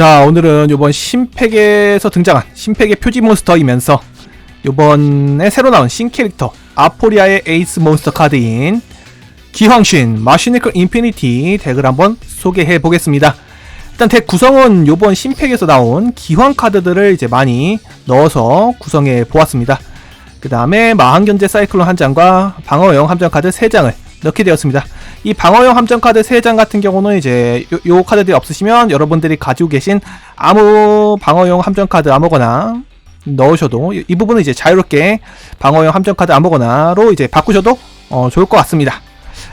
자 오늘은 요번 신팩에서 등장한 신팩의 표지 몬스터이면서 요번에 새로 나온 신캐릭터 아포리아의 에이스 몬스터 카드인 기황신 마시니컬 인피니티 덱을 한번 소개해 보겠습니다. 일단 덱 구성은 요번 신팩에서 나온 기황 카드들을 이제 많이 넣어서 구성해 보았습니다. 그 다음에 마한견제 사이클론 한 장과 방어용 함정 카드 3장을 넣게 되었습니다. 이 방어용 함정 카드 3장 같은 경우는 이제 요, 요 카드들이 없으시면 여러분들이 가지고 계신 아무 방어용 함정 카드 아무거나 넣으셔도 이, 이 부분은 이제 자유롭게 방어용 함정 카드 아무거나로 이제 바꾸셔도 어, 좋을 것 같습니다.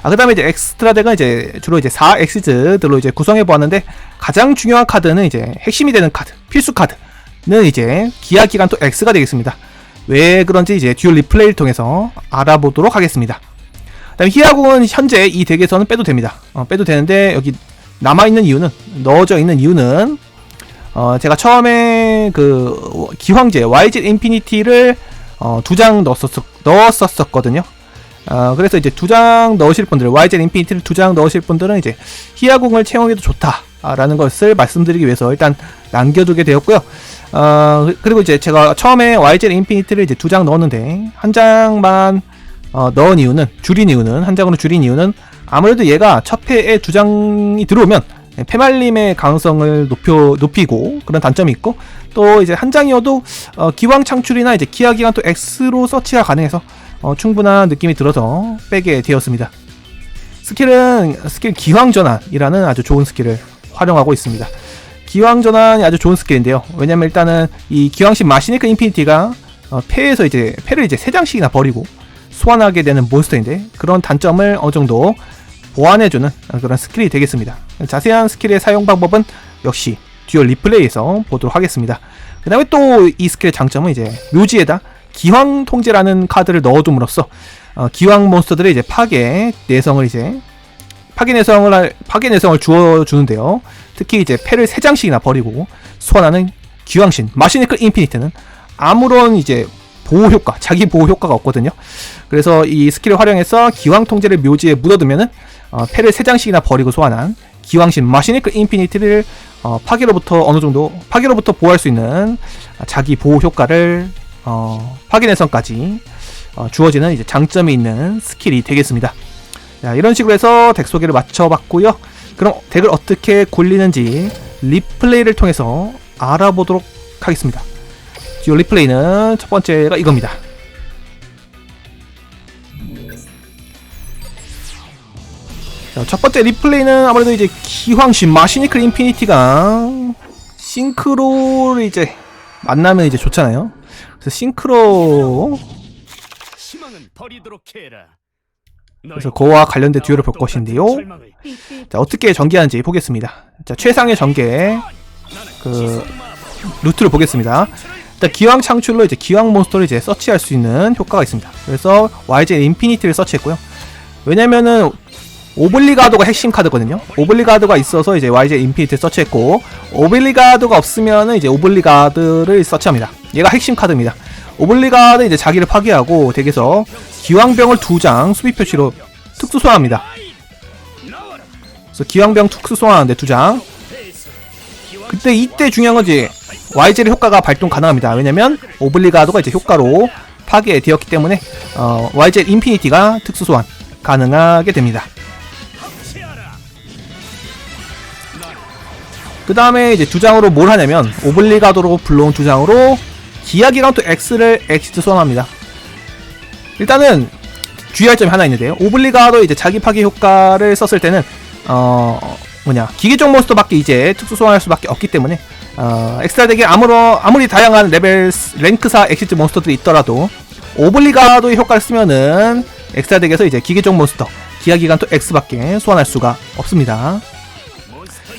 아, 그 다음에 이제 엑스트라 덱은 이제 주로 이제 4 엑시즈들로 이제 구성해 보았는데 가장 중요한 카드는 이제 핵심이 되는 카드, 필수 카드는 이제 기아 기간 또 X가 되겠습니다. 왜 그런지 이제 듀얼 리플레이를 통해서 알아보도록 하겠습니다. 그다음 히아궁은 현재 이 덱에서는 빼도 됩니다. 어, 빼도 되는데 여기 남아 있는 이유는 넣어져 있는 이유는 어, 제가 처음에 그 기황제 YG 인피니티를 어, 두 장 넣었었 넣었었거든요. 어, 그래서 이제 두 장 넣으실 분들, YZ 인피니티를 두 장 넣으실 분들은 이제 히아궁을 채용해도 좋다라는 것을 말씀드리기 위해서 일단 남겨두게 되었고요. 어, 그리고 이제 제가 처음에 YZ 인피니티를 이제 두 장 넣었는데 한 장만 어, 넣은 이유는 줄인 이유는 한 장으로 줄인 이유는 아무래도 얘가 첫 패에 두 장이 들어오면 패말림의 가능성을 높여 높이고 그런 단점이 있고 또 이제 한 장이어도 어, 기왕 창출이나 이제 기아 기간 또 X로 서치가 가능해서 어, 충분한 느낌이 들어서 빼게 되었습니다. 스킬은 스킬 기황 전환이라는 아주 좋은 스킬을 활용하고 있습니다. 기황 전환이 아주 좋은 스킬인데요. 왜냐면 일단은 이 기황신 마시니크 인피니티가 어, 패에서 이제 패를 이제 세 장씩이나 버리고 소환하게 되는 몬스터인데 그런 단점을 어느 정도 보완해주는 그런 스킬이 되겠습니다. 자세한 스킬의 사용 방법은 역시 듀얼 리플레이에서 보도록 하겠습니다. 그 다음에 또 이 스킬의 장점은 이제 묘지에다 기황 통제라는 카드를 넣어둠으로써 어, 기황 몬스터들의 이제 파괴 내성을 이제 파괴 내성을 할- 파괴 내성을 주어 주는데요. 특히 이제 패를 세 장씩이나 버리고 소환하는 기황신 마시니크 인피니트는 아무런 이제 보호 효과, 자기 보호 효과가 없거든요. 그래서 이 스킬을 활용해서 기왕 통제를 묘지에 묻어두면은 어, 패를 세 장씩이나 버리고 소환한 기왕신 마시니크 인피니티를 어, 파괴로부터 어느 정도 파괴로부터 보호할 수 있는 자기 보호 효과를 어, 파괴 내성까지 어, 주어지는 이제 장점이 있는 스킬이 되겠습니다. 자, 이런 식으로 해서 덱 소개를 맞춰봤고요. 그럼 덱을 어떻게 굴리는지 리플레이를 통해서 알아보도록 하겠습니다. 듀얼 리플레이는 첫 번째가 이겁니다. 자, 첫 번째 리플레이는 아무래도 이제 기황신 마시니클 인피니티가 싱크로를 이제 만나면 이제 좋잖아요. 그래서 싱크로. 그래서 그와 관련된 듀얼을 볼 것인데요. 자, 어떻게 전개하는지 보겠습니다. 자, 최상의 전개 그 루트를 보겠습니다. 일단 기왕 창출로 이제 기왕 몬스터를 이제 서치할 수 있는 효과가 있습니다. 그래서 YJ 인피니티를 서치했고요. 왜냐면은 오블리가도가 핵심 카드거든요. 오블리가도가 있어서 이제 YJ 인피니티를 서치했고 오블리가도가 없으면은 이제 오블리가드를 서치합니다. 얘가 핵심 카드입니다. 오블리가드 이제 자기를 파괴하고 덱에서 기왕병을 두 장 수비 표시로 특수 소환합니다. 그래서 기왕병 특수 소환하는데 두 장. 그때 이때 중요한 건지 YG의 효과가 발동 가능합니다. 왜냐면 오블리가도가 이제 효과로 파괴되었기 때문에 어, YG 인피니티가 특수 소환 가능하게 됩니다. 그 다음에 이제 두 장으로 뭘 하냐면 오블리가도로 불러온 두 장으로 기아기랑 또 X를 엑시트 소환합니다. 일단은 주의할 점이 하나 있는데요. 오블리가도 이제 자기 파괴 효과를 썼을 때는 어 뭐냐 기계종 몬스터밖에 이제 특수 소환할 수밖에 없기 때문에 어 엑스트라 덱에 아무러 아무리 다양한 레벨 스- 랭크 4 엑시트 몬스터들이 있더라도 오블리가도의 효과를 쓰면은 엑스트라 덱에서 이제 기계종 몬스터 기아기간 또 X밖에 소환할 수가 없습니다.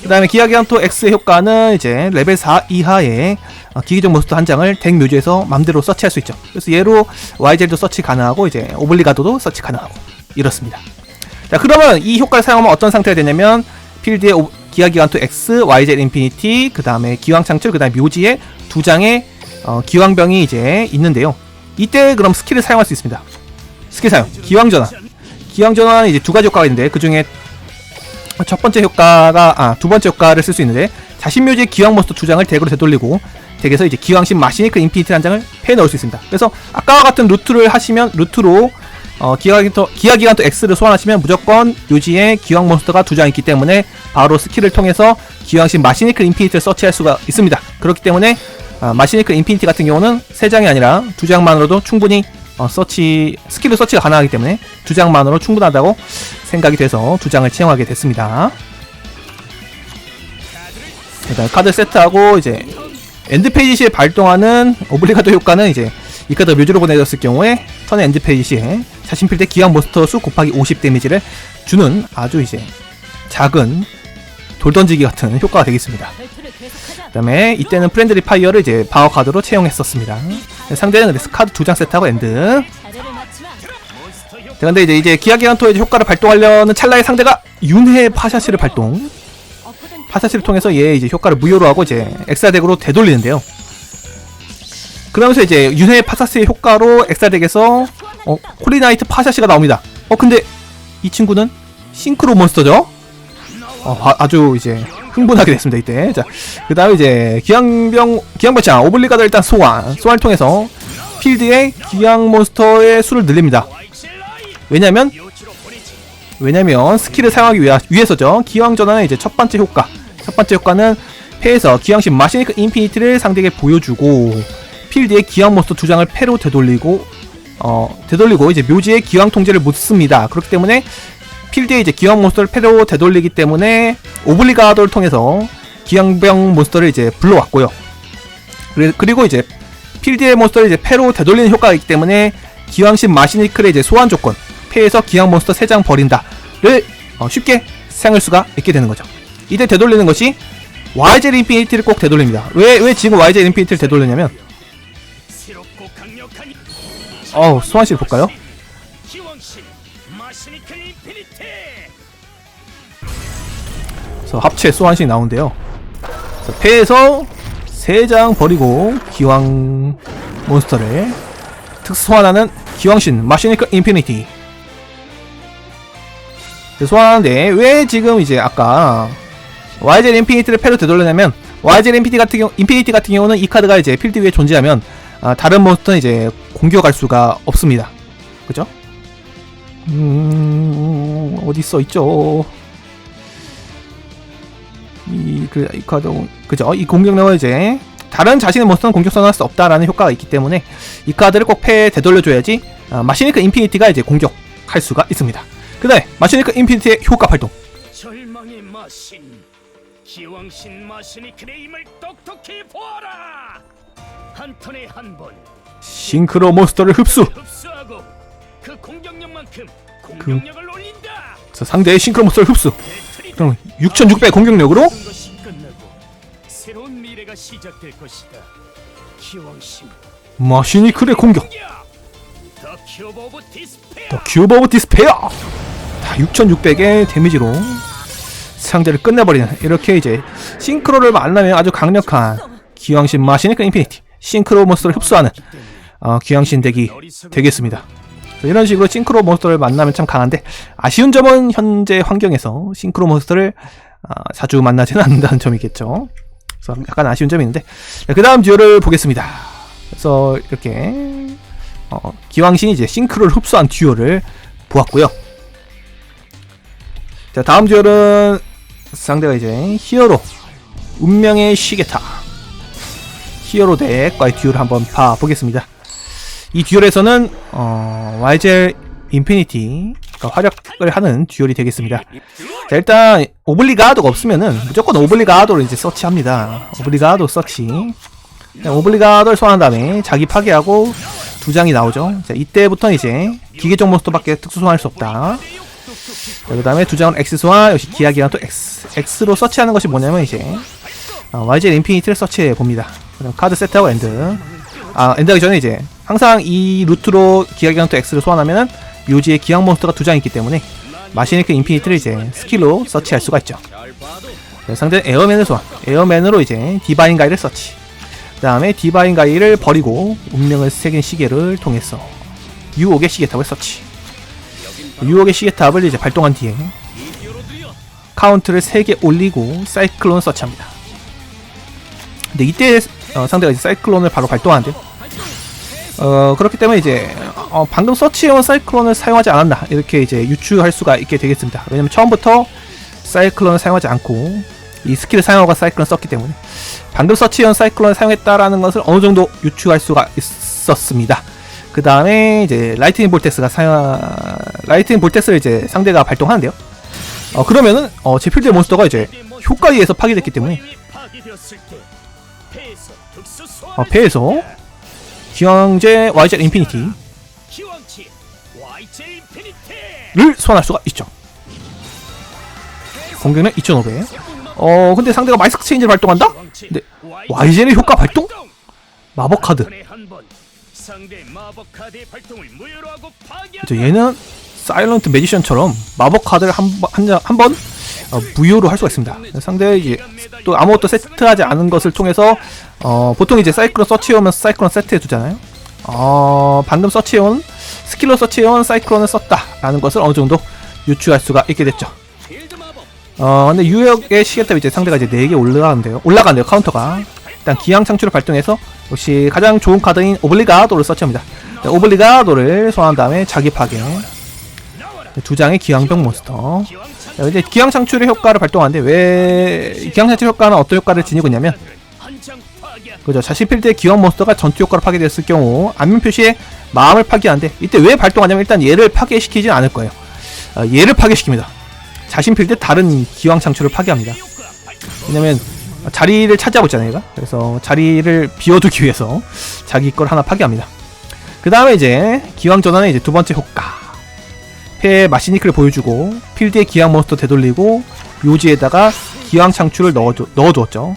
그 다음에 기아기한토 X의 효과는 이제 레벨 4 이하의 어, 기기적 몬스터 한 장을 덱 묘지에서 맘대로 서치할 수 있죠. 그래서 얘로 YZ도 서치 가능하고 이제 오블리가도도 서치 가능하고 이렇습니다. 자 그러면 이 효과를 사용하면 어떤 상태가 되냐면 필드에 오- 기아기간토 X, YZ 인피니티, 그 다음에 기왕 창출, 그 다음에 묘지에 두 장의 어, 기왕병이 이제 있는데요. 이때 그럼 스킬을 사용할 수 있습니다. 스킬 사용, 기왕 전환. 기왕 전환은 이제 두 가지 효과가 있는데 그 중에 첫 번째 효과가 아 두 번째 효과를 쓸 수 있는데 자신 묘지의 기왕 몬스터 두 장을 덱으로 되돌리고 덱에서 이제 기왕신 마시니크 인피니트 한 장을 패 넣을 수 있습니다. 그래서 아까와 같은 루트를 하시면 루트로 어, 기하기터 기하기간토 X를 소환하시면 무조건 묘지에 기왕 몬스터가 두 장 있기 때문에 바로 스킬을 통해서 기왕신 마시니크 인피니트를 서치할 수가 있습니다. 그렇기 때문에 아, 마시니크 인피니티 같은 경우는 세 장이 아니라 두 장만으로도 충분히 어, 서치 스킬로 서치가 가능하기 때문에 두 장만으로 충분하다고 생각이 돼서 두 장을 채용하게 됐습니다. 일단 카드 세트하고 이제 엔드 페이지 시에 발동하는 오블리가도 효과는 이제 이 카드 묘지로 보내졌을 경우에 턴 엔드 페이지 시에 자신 필 때 기왕 몬스터 수 곱하기 50 데미지를 주는 아주 이제 작은 돌 던지기 같은 효과가 되겠습니다. 그 다음에 이때는 프렌드리 파이어를 이제 방어 카드로 채용했었습니다. 상대는 그래서 카드 두 장 세트하고 엔드. 자, 근데 이제 이제 기아기간토의 이제 효과를 발동하려는 찰나의 상대가 윤회 파샤시를 발동. 파샤시를 통해서 얘 이제 효과를 무효로 하고 이제 엑사덱으로 되돌리는데요. 그러면서 이제 윤회 파샤시의 효과로 엑사덱에서 어, 콜리나이트 파샤시가 나옵니다. 어 근데 이 친구는 싱크로 몬스터죠? 어, 아- 아주 이제 흥분하게 됐습니다 이때. 자, 그 다음에 이제 기왕병 기왕병장 오블리가드 일단 소환 소환을 통해서 필드에 기왕 몬스터의 수를 늘립니다. 왜냐면 왜냐면 스킬을 사용하기 위하, 위해서죠. 기왕 전환의 이제 첫 번째 효과. 첫 번째 효과는 패에서 기왕신 마시니크 인피니티를 상대에게 보여주고 필드에 기왕 몬스터 두 장을 패로 되돌리고 어 되돌리고 이제 묘지에 기왕 통제를 못 씁니다. 그렇기 때문에 필드에 이제 기왕 몬스터를 패로 되돌리기 때문에 오블리가도를 통해서 기왕병 몬스터를 이제 불러왔고요. 그리- 그리고 이제 필드의 몬스터를 이제 패로 되돌리는 효과가 있기 때문에 기왕신 마시니클의 이제 소환 조건 패에서 기왕 몬스터 3장 버린다를 어, 쉽게 사용할 수가 있게 되는 거죠. 이때 되돌리는 것이 YZ 인피니티를 꼭 되돌립니다. 왜, 왜 지금 YZ 인피니티를 되돌리냐면 어우 소환실 볼까요? 그래서 합체 소환식이 나오는데요. 그래서 패에서 3장 버리고 기왕 몬스터를 특수 소환하는 기왕신 마시니크 인피니티 소환하는데 왜 지금 이제 아까 YZ 인피니티를 패로 되돌리냐면 YZ 인피니티 같은 경우 인피니티 같은 경우는 이 카드가 이제 필드 위에 존재하면 아, 다른 몬스터는 이제 공격할 수가 없습니다. 그죠? 음 어디 써 있죠? 이, 그, 이 카드, 그죠? 이 공격력을 이제, 다른 자신의 몬스터는 공격 선언할 수 없다라는 효과가 있기 때문에, 이 카드를 꼭 패에 되돌려줘야지, 아, 마시니크 인피니티가 이제 공격할 수가 있습니다. 그 다음에, 마시니크 인피니티의 효과 발동. 절망의 마신 기왕신 마시니크의 힘을 똑똑히 보아라 한 턴에 한 번 싱크로 몬스터를 흡수! 흡수하고 그 공격력만큼 공격력을 올린다 그래서 상대의 싱크로 몬스터를 흡수! 그럼 6600 공격력으로, 모든 것이 끝나고 새로운 미래가 시작될 것이다 기왕신 마시니크의 공격! 더 큐브 오브 디스페어 더 큐브 오브 디스페어! 다 6600의 데미지로 상대를 끝내버리는, 이렇게 이제, 싱크로를 만나면 아주 강력한 기왕신 마시니크 인피니티, 싱크로 몬스터를 흡수하는, 어, 기왕신 덱이 되겠습니다. 이런 식으로 싱크로 몬스터를 만나면 참 강한데 아쉬운 점은 현재 환경에서 싱크로 몬스터를 아, 자주 만나지는 않는다는 점이겠죠. 그래서 약간 아쉬운 점이 있는데 그 다음 듀오를 보겠습니다. 그래서 이렇게 어, 기왕신이 이제 싱크로를 흡수한 듀오를 보았고요. 자 다음 듀오는 상대가 이제 히어로 운명의 시계타 히어로 덱과의 듀오를 한번 봐보겠습니다. 이 듀얼에서는 어, YGL 인피니티가 활약을 하는 듀얼이 되겠습니다. 자, 일단 오블리가도가 없으면은 무조건 오블리가도를 이제 서치합니다. 오블리가도 서치. 자, 오블리가도를 소환한 다음에 자기 파괴하고 두 장이 나오죠. 자, 이때부터 이제 기계적 몬스터밖에 특수 소환할 수 없다. 자, 그 다음에 두 장은 X 소환, 역시 기하기랑 또 X. X로 서치하는 것이 뭐냐면 이제 어, YGL 인피니티를 서치해 봅니다. 카드 세트하고 엔드. 아, 엔드하기 전에 이제 항상 이 루트로 기하기랑 또 X를 소환하면은 묘지에 기왕 몬스터가 두 장 있기 때문에 마시니크 인피니티를 이제 스킬로 서치할 수가 있죠. 네, 상대는 에어맨을 소환. 에어맨으로 이제 디바인 가이를 서치. 그 다음에 디바인 가이를 버리고 운명을 새긴 시계를 통해서 유혹의 시계탑을 서치. 유혹의 시계탑을 이제 발동한 뒤에 카운트를 3개 올리고 사이클론 서치합니다. 근데 이때 어, 상대가 이제 사이클론을 바로 발동하는데요. 어, 그렇기 때문에 이제 어, 방금 서치해온 사이클론을 사용하지 않았나 이렇게 이제 유추할 수가 있게 되겠습니다. 왜냐면 처음부터 사이클론을 사용하지 않고 이 스킬을 사용하고 사이클론 썼기 때문에 방금 서치해온 사이클론을 사용했다라는 것을 어느 정도 유추할 수가 있었습니다. 그 다음에 이제 라이트닝 볼텍스가 사용 라이트닝 볼텍스를 이제 상대가 발동하는데요. 어 그러면은 어, 제 필드의 몬스터가 이제 효과에 의해서 파괴됐기 때문에 어, 배에서 기왕제 YZ 인피니티를 소환할 수가 있죠. 공격력 2,500. 어 근데 상대가 마이스크 체인지를 발동한다? 근데 YZ의 효과 발동? 마법 카드. 파괴한다. 얘는 사일런트 매지션처럼 마법 카드를 한 번 한번 어, 무효로 할 수가 있습니다. 상대 이제 또 아무것도 세트하지 않은 것을 통해서 어, 보통 이제 사이클론 서치해오면 사이클론 세트해 두잖아요. 어, 방금 서치해온 스킬로 서치해온 사이클론을 썼다라는 것을 어느 정도 유추할 수가 있게 됐죠. 어, 근데 유역의 시계 때문에 이제 상대가 이제 4개 올라가는데요. 올라가는데요, 카운터가. 일단 기왕 창출을 발동해서 역시 가장 좋은 카드인 오블리가도를 서치합니다. 네, 오블리가도를 소환한 다음에 자기 파괴. 나와라. 두 장의 기왕병 몬스터. 자, 이제 기왕 창출의 효과를 발동하는데 왜 기왕 창출 효과는 어떤 효과를 지니고 있냐면. 그죠 자신 필드의 기왕 몬스터가 전투 효과를 파괴되었을 경우 안면 표시에 마음을 파괴하는데 이때 왜 발동하냐면 일단 얘를 파괴시키진 않을 거예요. 어, 얘를 파괴시킵니다. 자신 필드 다른 기왕 창출을 파괴합니다. 왜냐면 자리를 차지하고 있잖아요, 얘가. 그래서 자리를 비워두기 위해서 자기 걸 하나 파괴합니다. 그 다음에 이제 기왕 전환의 이제 두 번째 효과. 패에 마시니크를 보여주고 필드에 기왕 몬스터 되돌리고 묘지에다가 기왕 창출을 넣어두, 넣어두었죠.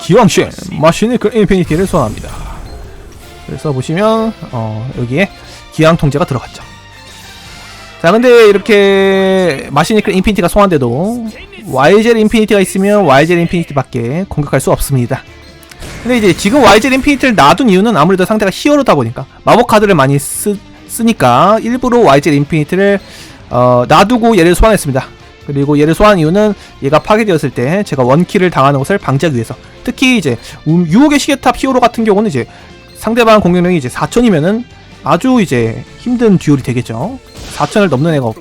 기왕쉔 마시니크 인피니티를 소환합니다. 그래서 보시면 어, 여기에 기왕 통제가 들어갔죠. 자 근데 이렇게 마시니크 인피니티가 소환돼도 YZ 인피니티가 있으면 YZ 인피니티밖에 공격할 수 없습니다. 근데 이제 지금 YZ 인피니티를 놔둔 이유는 아무래도 상대가 히어로다 보니까 마법 카드를 많이 쓰, 쓰니까 일부러 YZ 인피니티를 어, 놔두고 얘를 소환했습니다. 그리고 얘를 소환한 이유는 얘가 파괴되었을 때 제가 원킬을 당하는 것을 방지하기 위해서 특히 이제 음, 유혹의 시계탑 히어로 같은 경우는 이제 상대방 공격력이 이제 4천이면은 아주 이제 힘든 듀얼이 되겠죠. 4천을 넘는 애가 없.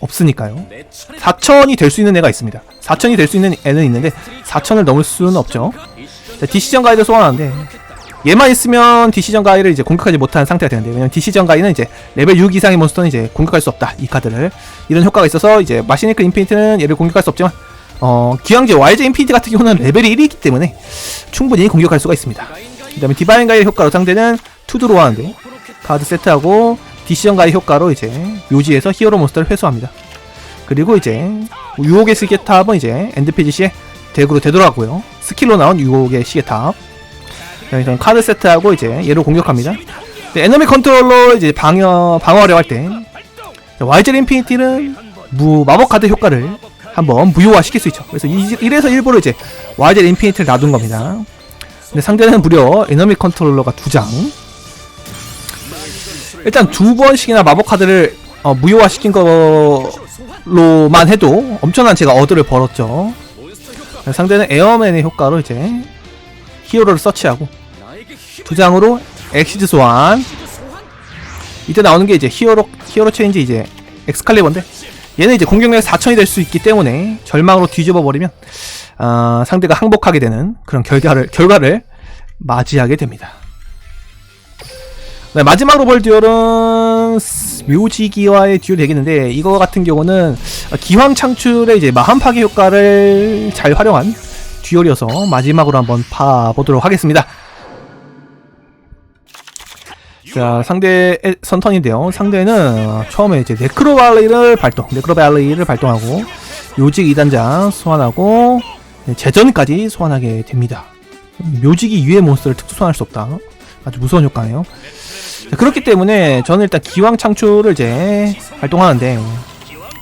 없으니까요. 내 차례. 4천이 될 수 있는 애가 있습니다. 4천이 될 수 있는 애는 있는데 4천을 넘을 수는 없죠. 자, 디시전 가이드 소환하는데 얘만 있으면 디시전 가이를 이제 공격하지 못하는 상태가 되는데 왜냐면 디시전 가이는 이제 레벨 6 이상의 몬스터는 이제 공격할 수 없다 이 카드를 이런 효과가 있어서 이제 마시니크 인피니트는 얘를 공격할 수 없지만 어 기왕제 YJ 인피니트 같은 경우는 레벨이 1이기 때문에 충분히 공격할 수가 있습니다. 그 다음에 디바인 가이 효과로 상대는 투드로 하는데 카드 세트하고 디시전 가이 효과로 이제 묘지에서 히어로 몬스터를 회수합니다. 그리고 이제 유혹의 시계탑은 이제 엔드페이지 시에 덱으로 되돌아가고요. 스킬로 나온 유혹의 시계탑. 그래서 카드 세트하고 이제 얘로 공격합니다. 에너미 컨트롤러 이제 방어 방어하려 할때 YZ 인피니티는 무 마법 카드 효과를 한번 무효화 시킬 수 있죠. 그래서 이, 이래서 일부러 이제 YZ 인피니티를 놔둔 겁니다. 근데 상대는 무려 에너미 컨트롤러가 두 장. 일단 두 번씩이나 마법 카드를 어, 무효화 시킨 걸로만 해도 엄청난 제가 어드를 벌었죠. 상대는 에어맨의 효과로 이제 히어로를 서치하고 두 장으로 엑시즈 소환. 이때 나오는 게 이제 히어로 히어로 체인지 이제 엑스칼리버인데 얘는 이제 공격력 4천이 될 수 있기 때문에 절망으로 뒤집어 버리면 아, 상대가 항복하게 되는 그런 결과를 결과를 맞이하게 됩니다. 네, 마지막으로 볼 듀얼은 스- 묘지기와의 듀얼이 되겠는데 이거 같은 경우는 기황 창출의 이제 마한 파괴 효과를 잘 활용한 듀얼이어서 마지막으로 한번 봐보도록 하겠습니다. 자 상대의 선턴인데요. 상대는 처음에 이제 네크로발리를 발동, 네크로발리를 발동하고 묘직 2단장 소환하고 네, 재전까지 소환하게 됩니다. 묘직이 위의 몬스터를 특수 소환할 수 없다. 아주 무서운 효과네요. 자, 그렇기 때문에 저는 일단 기왕 창출을 이제 발동하는데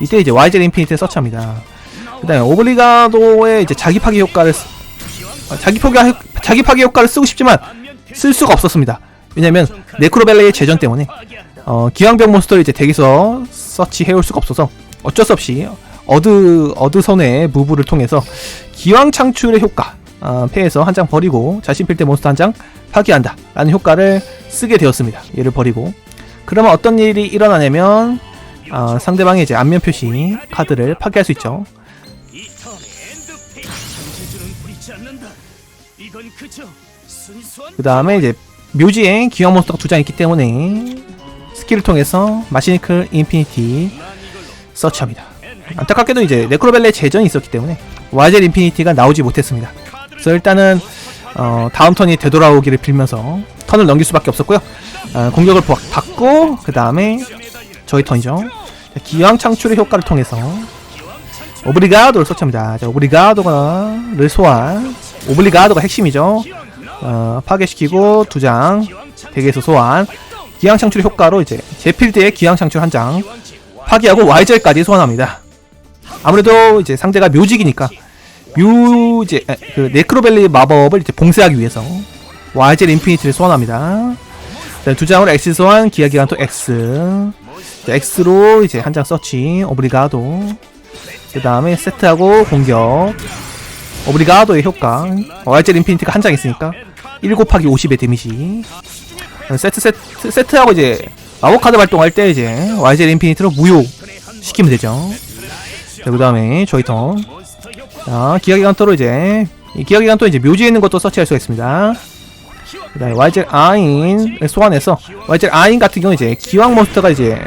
이때 이제 YZ 인피니트를 서치합니다. 그다음에 오블리가도의 이제 자기 파괴 효과를 쓰- 아, 자기 파괴 자기 파괴 효과를 쓰고 싶지만 쓸 수가 없었습니다. 왜냐면 네크로벨레의 재전 때문에 어, 기왕병 몬스터를 이제 덱에서 서치 해올 수가 없어서 어쩔 수 없이 어드 어드 선의 무브를 통해서 기왕 창출의 효과 어, 패에서 한 장 버리고 자신 필 때 몬스터 한 장 파괴한다 라는 효과를 쓰게 되었습니다. 얘를 버리고. 그러면 어떤 일이 일어나냐면 어, 상대방의 이제 안면 표시 카드를 파괴할 수 있죠. 그 다음에 이제 묘지에 기왕 몬스터가 두 장 있기 때문에 스킬을 통해서 마시니클 인피니티 서치합니다. 안타깝게도 이제 네크로벨레 재전이 있었기 때문에 와젤 인피니티가 나오지 못했습니다 그래서 일단은 어, 다음 턴이 되돌아오기를 빌면서 턴을 넘길 수밖에 없었고요. 어, 공격을 부- 받고 그 다음에 저희 턴이죠. 자, 기왕 창출의 효과를 통해서 오브리가도를 서치합니다. 자, 오브리가도가를 소환. 오블리가도가 핵심이죠. 어, 파괴시키고 두장 덱에서 소환. 기왕 창출 효과로 이제 제 필드에 기왕 창출 한 장 파괴하고 와이젤까지 소환합니다. 아무래도 이제 상대가 묘직이니까 묘 이제 에, 그 네크로벨리 마법을 이제 봉쇄하기 위해서 와이젤 인피니티를 소환합니다. 자, 두 장으로 X 소환 기하 기간 또 X 자, X로 이제 한 장 서치 오브리가도 그 다음에 세트하고 공격 오브리가도의 효과 와이젤 인피니티가 한 장 있으니까 1 곱하기 50의 데미지 세트 세트 세트하고 이제 마법 카드 발동할 때 이제 YZ 인피니트로 무효 시키면 되죠. 자, 그 다음에 저희 턴. 자, 기하기간토로 이제 이 기하기간토 이제 묘지에 있는 것도 서치할 수가 있습니다. 그 다음에 YZ 아인을 소환해서 YZ 아인 같은 경우 이제 기왕 몬스터가 이제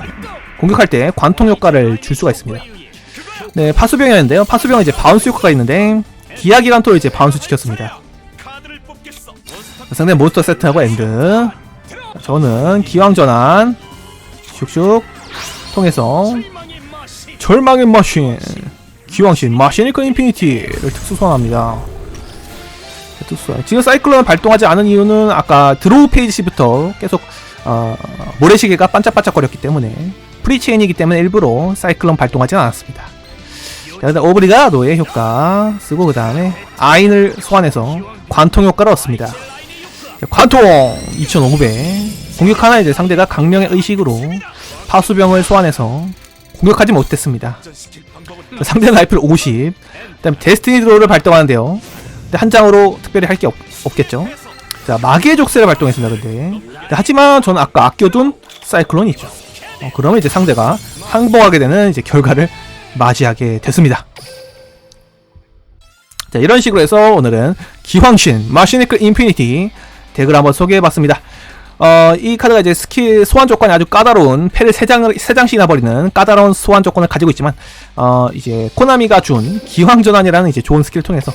공격할 때 관통 효과를 줄 수가 있습니다. 네, 파수병이었는데요. 파수병은 이제 바운스 효과가 있는데 기하기간토로 이제 바운스 지켰습니다. 상대 몬스터 세트하고 엔드 자, 저는 기왕 전환 슉슉 통해서 절망의 마신 기왕신 마시니까 인피니티를 특수 소환합니다. 자, 특수. 지금 사이클론을 발동하지 않은 이유는 아까 드로우 페이지부터 계속 어, 모래시계가 반짝반짝거렸기 때문에 프리체인이기 때문에 일부러 사이클론 발동하지 않았습니다. 자, 그다음 오브리가노의 효과 쓰고 그 다음에 아인을 소환해서 관통 효과를 얻습니다. 자, 관통! 2500 공격 하나 이제 상대가 강령의 의식으로 파수병을 소환해서 공격하지 못했습니다 자, 상대 라이플 50 그다음에 데스티니 드로우를 발동하는데요. 근데 한 장으로 특별히 할 게 없겠죠. 자 마기의 족쇄를 발동했습니다 근데. 근데 하지만 저는 아까 아껴둔 사이클론이 있죠. 어, 그러면 이제 상대가 항복하게 되는 이제 결과를 맞이하게 됐습니다. 자 이런 식으로 해서 오늘은 기황신 마시니클 인피니티 덱을 한번 소개해봤습니다. 어, 이 카드가 이제 스킬 소환 조건이 아주 까다로운 패를 세 장을 세 장씩이나 버리는 까다로운 소환 조건을 가지고 있지만 어, 이제 코나미가 준 기황 전환이라는 이제 좋은 스킬을 통해서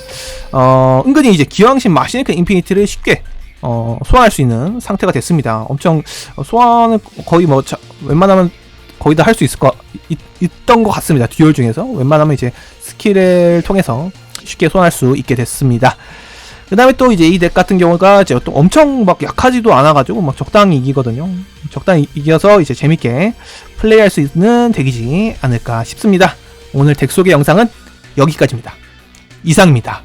어, 은근히 이제 기황신 마시니클 인피니티를 쉽게 어, 소환할 수 있는 상태가 됐습니다. 엄청 어, 소환을 거의 뭐 자, 웬만하면 거의 다 할 수 있을 거 있, 있던 것 같습니다. 듀얼 중에서 웬만하면 이제 스킬을 통해서 쉽게 소환할 수 있게 됐습니다. 그 다음에 또 이제 이 덱 같은 경우가 이제 또 엄청 막 약하지도 않아가지고 막 적당히 이기거든요. 적당히 이겨서 이제 재밌게 플레이할 수 있는 덱이지 않을까 싶습니다. 오늘 덱 소개 영상은 여기까지입니다. 이상입니다.